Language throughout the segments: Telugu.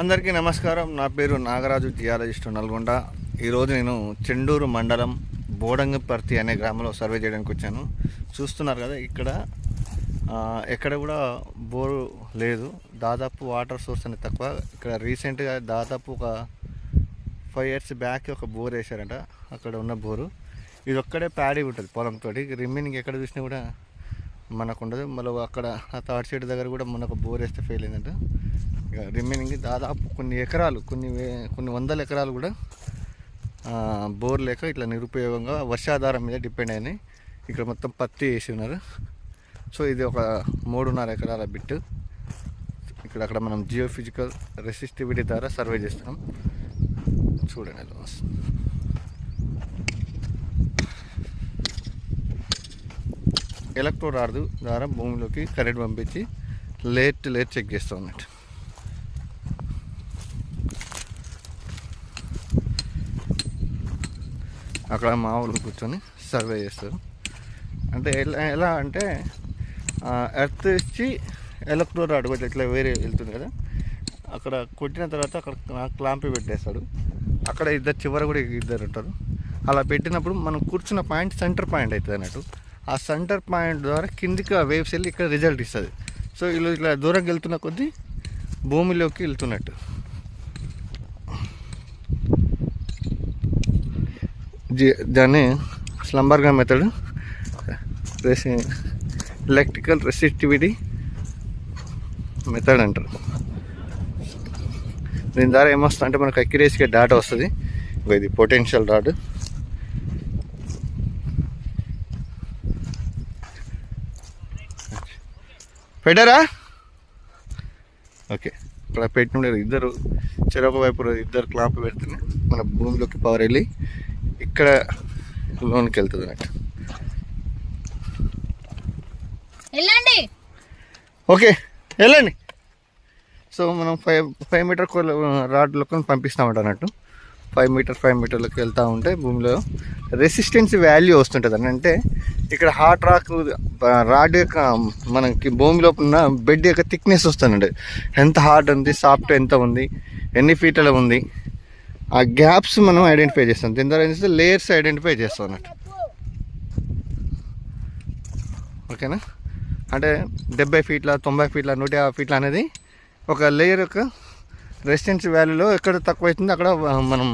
అందరికీ నమస్కారం. నా పేరు నాగరాజు జియాలజిస్ట్ నల్గొండ. ఈరోజు నేను చెండూరు మండలం బోడంగపర్తి అనే గ్రామంలో సర్వే చేయడానికి వచ్చాను. చూస్తున్నారు కదా ఇక్కడ ఎక్కడ కూడా బోరు లేదు. దాదాపు వాటర్ సోర్స్ అనేది తక్కువ. ఇక్కడ రీసెంట్గా దాదాపు ఒక ఫైవ్ ఇయర్స్ బ్యాక్ ఒక బోర్ వేశారంట. అక్కడ ఉన్న బోరు. ఇది ఒక్కడే ప్యాడీ ఉంటుంది పొలంతో రిమైనింగ్ ఎక్కడ చూసినా కూడా మనకు ఉండదు మళ్ళీ అక్కడ ఆ థర్డ్ సైడ్ దగ్గర కూడా మనకు బోర్ వేస్తే ఫెయిల్ అయిందంట. ఇక రిమైనింగ్ దాదాపు కొన్ని ఎకరాలు కొన్ని వే- కొన్ని వందల ఎకరాలు కూడా బోర్ లేక ఇట్లా నిరుపయోగంగా వర్షాధారం మీద డిపెండ్ అయినాయి. ఇక్కడ మొత్తం పత్తి వేసి ఉన్నారు. సో ఇది ఒక మూడున్నర ఎకరాల బిట్ ఇక్కడ అక్కడ మనం జియోఫిజికల్ రెసిస్టివిటీ ద్వారా సర్వే చేస్తున్నాం చూడండి ఎలా వస్తుంది ఎలక్ట్రో రాడు ద్వారా భూమిలోకి కరెంట్ పంపించి లేట్ లేట్ చెక్ చేస్తాం అన్నట్టు అక్కడ మా వాళ్ళు కూర్చొని సర్వే చేస్తారు. అంటే ఎలా ఎలా అంటే ఎర్త్ ఇచ్చి ఎలక్ట్రో రాడ్ ఎట్లా ఇట్లా వేరే వెళ్తుంది కదా అక్కడ కొట్టిన తర్వాత అక్కడ క్లాంపి పెట్టేస్తాడు. అక్కడ ఇద్దరు చివర కూడా ఇద్దరు ఉంటారు. అలా పెట్టినప్పుడు మనం కూర్చున్న పాయింట్ సెంటర్ పాయింట్ అవుతుంది అన్నట్టు. ఆ సెంటర్ పాయింట్ ద్వారా కిందికి ఆ వేవ్స్ వెళ్ళి ఇక్కడ రిజల్ట్ ఇస్తుంది. సో వీళ్ళు ఇట్లా దూరంకి వెళ్తున్న కొద్దీ భూమిలోకి వెళ్తున్నట్టు. దాన్ని స్లంబర్గా మెథడ్ రెసి ఎలక్ట్రికల్ రెసిస్టివిటీ మెథడ్ అంటారు. దీని ద్వారా ఏమొస్తుంది అంటే మనకు అక్యురేసీగా డాటా వస్తుంది. ఇది పొటెన్షియల్ డాట్ పెట్టారా? ఓకే. ఇక్కడ పెట్టిన ఇద్దరు. చెరొక వైపు ఇద్దరు క్లాంప్ పెడుతున్నాయి మన భూమిలోకి పవర్ వెళ్ళి ఇక్కడ లోనికి వెళ్తుంది అన్నట్టు. వెళ్ళండి. ఓకే. వెళ్ళండి. సో మనం ఫైవ్ ఫైవ్ మీటర్ రాడ్లకు పంపిస్తామంట అన్నట్టు. ఫైవ్ మీటర్ ఫైవ్ మీటర్లకు వెళ్తూ ఉంటే భూమిలో రెసిస్టెన్స్ వాల్యూ వస్తుంటుంది అని అంటే ఇక్కడ హార్ట్ రాక్ రాడ్ యొక్క మనకి భూమి లోపల ఉన్న బెడ్ యొక్క థిక్నెస్ వస్తుందండి. ఎంత హార్డ్ ఉంది సాఫ్ట్ ఎంత ఉంది ఎన్ని ఫీట్ల ఉంది ఆ గ్యాప్స్ మనం ఐడెంటిఫై చేస్తాం. దీని ద్వారా లేయర్స్ ఐడెంటిఫై చేస్తాం అన్నట్టు. ఓకేనా? అంటే డెబ్బై ఫీట్ల తొంభై ఫీట్ల నూట యాభై ఫీట్ల అనేది ఒక లేయర్ యొక్క రెసిస్టెన్స్ వాల్యూలో ఎక్కడ తక్కువ అవుతుందో అక్కడ మనం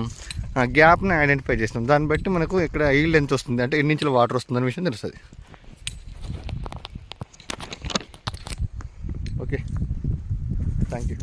గ్యాప్ని ఐడెంటిఫై చేస్తాం దాన్ని బట్టి మనకు ఇక్కడ ఈల్డ్ ఎంత వస్తుంది. అంటే ఎన్ని ఇంచుల వాటర్ వస్తుంది అనే విషయం తెలుస్తుంది. Okay thank you